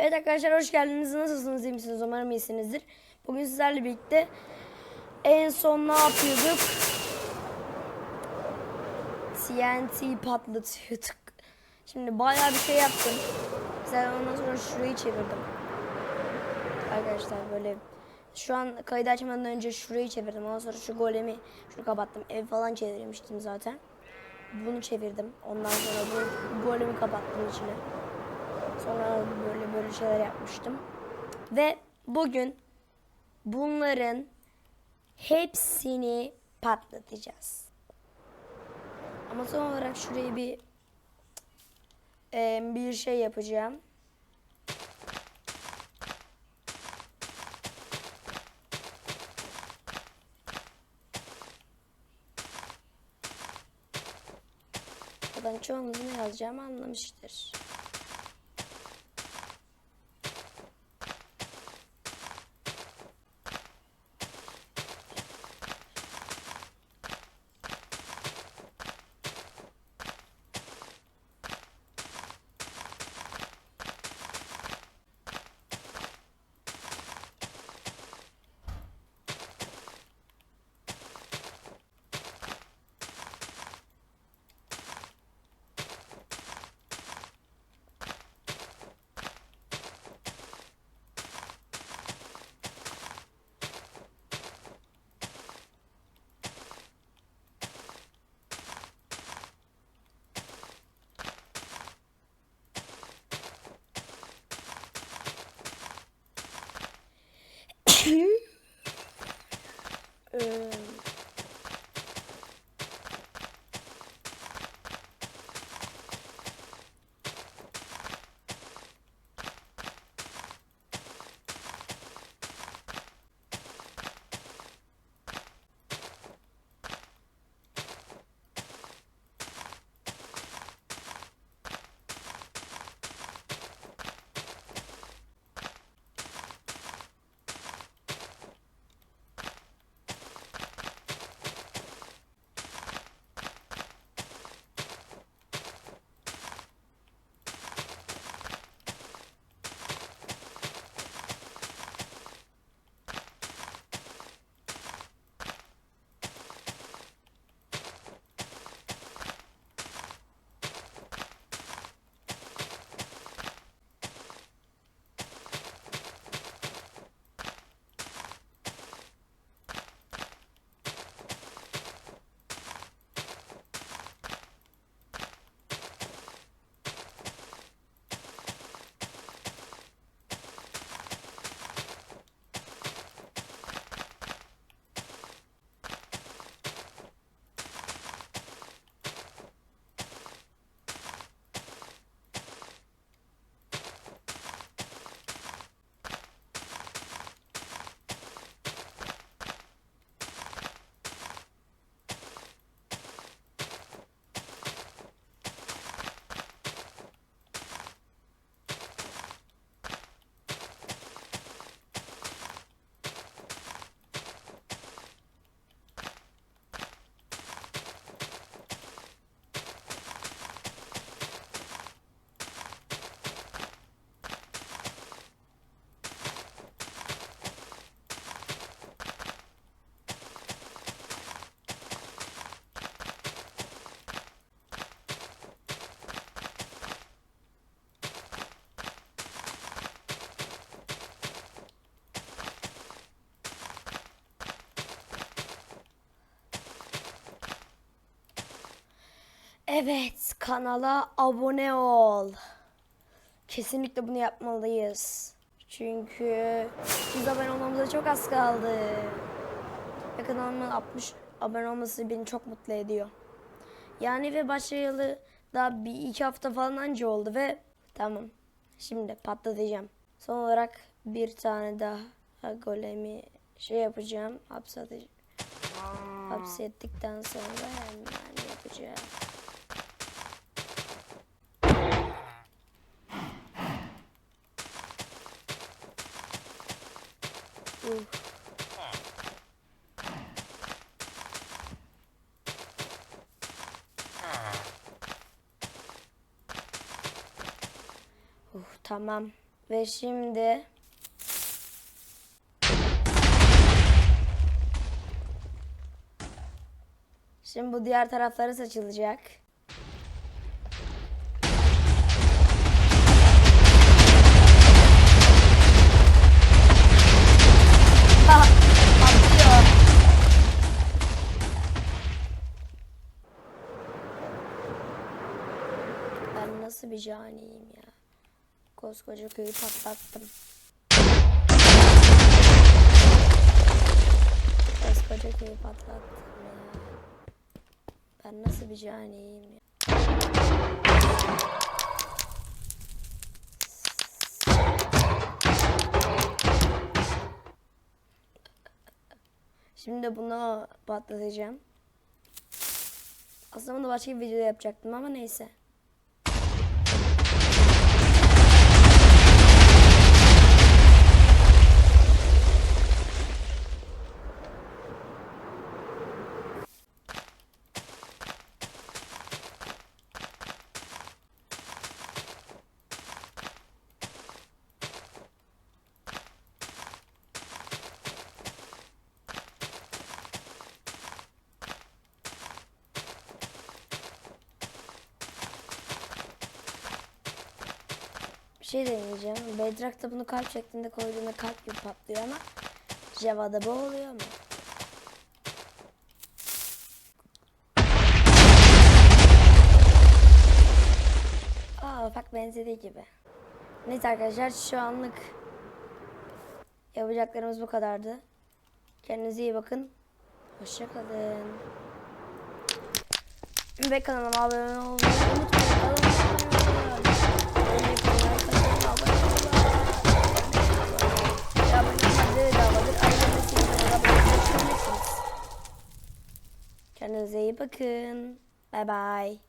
Evet arkadaşlar hoş geldiniz. Nasılsınız? iyi misiniz? Umarım iyisinizdir. Bugün sizlerle birlikte en son ne yapıyorduk? TNT patlatıyorduk. Şimdi bayağı bir şey yaptım. Mesela ondan sonra şurayı çevirdim. Arkadaşlar böyle şu an kaydı açmadan önce şurayı çevirdim. Ondan sonra şu golemi şunu kapattım. Ev falan çevirmiştim zaten. Bunu çevirdim. Ondan sonra bu golemi kapattım içine. Sonra böyle böyle şeyler yapmıştım. Ve bugün bunların hepsini patlatacağız. Ama son olarak şurayı bir eee, bir şey yapacağım. Buradan çoğunuz ne yazacağımı anlamıştır. Ee, Evet, kanala abone ol. Kesinlikle bunu yapmalıyız. Çünkü biz abone olmamıza çok az kaldı. Ve kanalımın 60 abone olması beni çok mutlu ediyor. Yani ve başlayalı daha bir iki hafta falan anca oldu ve tamam. Şimdi patlatacağım. Son olarak bir tane daha golemi şey yapacağım. Hapse atacağım. Hapsettikten sonra hemen yapacağım. Uf. Uf, tamam. Ve şimdi Şimdi bu diğer tarafları saçılacak. Nasıl bir caniyim ya. Koskoca köyü patlattım. Koskoca köyü patlattım ya. Ben nasıl bir caniyim ya. Şimdi bunu patlatacağım. Aslında bunu başka bir videoda yapacaktım ama neyse. Şey deneyeceğim. Bedrock'ta bunu kalp şeklinde koyduğunda kalp gibi patlıyor ama Java'da bu oluyor mu? Aa ufak benzediği gibi. Neyse arkadaşlar şu anlık yapacaklarımız bu kadardı. Kendinize iyi bakın. Hoşçakalın. Ve kanalıma abone olmayı unutmayın. 拜拜。